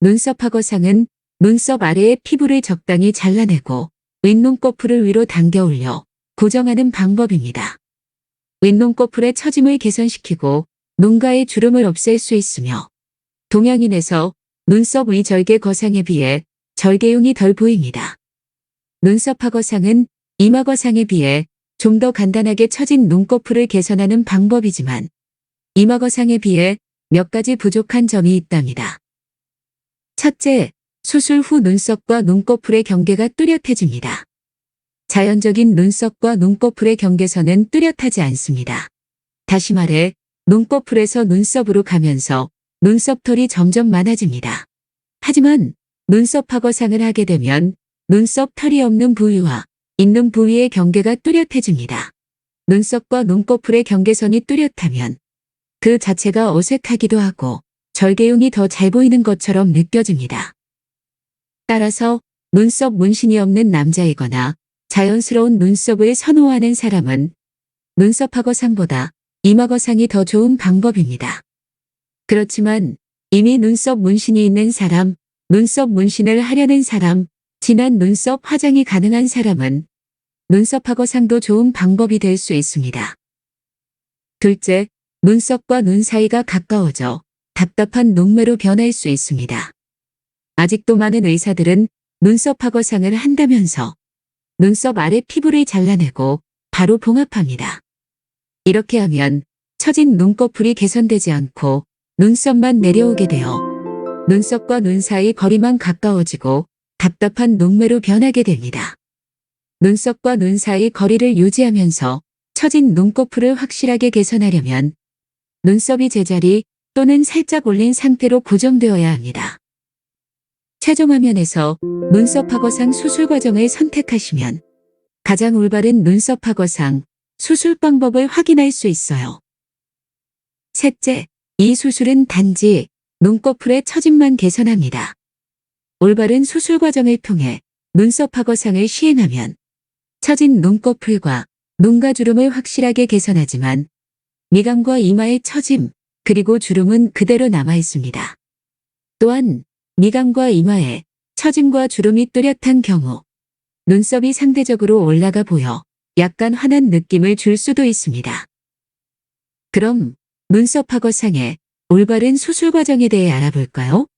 눈썹 하거상은 눈썹 아래의 피부를 적당히 잘라내고 윗눈꺼풀을 위로 당겨 올려 고정하는 방법입니다. 윗눈꺼풀의 처짐을 개선시키고 눈가의 주름을 없앨 수 있으며 동양인에서 눈썹 위 절개 거상에 비해 절개용이 덜 보입니다. 눈썹 하거상은 이마 거상에 비해 좀 더 간단하게 처진 눈꺼풀을 개선하는 방법이지만 이마 거상에 비해 몇 가지 부족한 점이 있답니다. 첫째, 수술 후 눈썹과 눈꺼풀의 경계가 뚜렷해집니다. 자연적인 눈썹과 눈꺼풀의 경계선은 뚜렷하지 않습니다. 다시 말해 눈꺼풀에서 눈썹으로 가면서 눈썹털이 점점 많아집니다. 하지만 눈썹 하거상을 하게 되면 눈썹 털이 없는 부위와 있는 부위의 경계가 뚜렷해집니다. 눈썹과 눈꺼풀의 경계선이 뚜렷하면 그 자체가 어색하기도 하고 절개용이 더 잘 보이는 것처럼 느껴집니다. 따라서 눈썹 문신이 없는 남자이거나 자연스러운 눈썹을 선호하는 사람은 눈썹 하거상보다 이마거상이 더 좋은 방법입니다. 그렇지만 이미 눈썹 문신이 있는 사람, 눈썹 문신을 하려는 사람, 진한 눈썹 화장이 가능한 사람은 눈썹 하거상도 좋은 방법이 될 수 있습니다. 둘째, 눈썹과 눈 사이가 가까워져 답답한 눈매로 변할 수 있습니다. 아직도 많은 의사들은 눈썹 하거상을 한다면서 눈썹 아래 피부를 잘라내고 바로 봉합합니다. 이렇게 하면 처진 눈꺼풀이 개선되지 않고 눈썹만 내려오게 되어 눈썹과 눈 사이 거리만 가까워지고 답답한 눈매로 변하게 됩니다. 눈썹과 눈 사이 거리를 유지하면서 처진 눈꺼풀을 확실하게 개선하려면 눈썹이 제자리 또는 살짝 올린 상태로 고정되어야 합니다. 최종 화면에서 눈썹 하거상 수술 과정을 선택하시면 가장 올바른 눈썹 하거상 수술 방법을 확인할 수 있어요. 셋째, 이 수술은 단지 눈꺼풀의 처짐만 개선합니다. 올바른 수술 과정을 통해 눈썹 하거상을 시행하면 처진 눈꺼풀과 눈가 주름을 확실하게 개선하지만 미간과 이마의 처짐 그리고 주름은 그대로 남아 있습니다. 또한 미간과 이마에 처짐과 주름이 뚜렷한 경우 눈썹이 상대적으로 올라가 보여 약간 환한 느낌을 줄 수도 있습니다. 그럼 눈썹 하거상의 올바른 수술 과정에 대해 알아볼까요?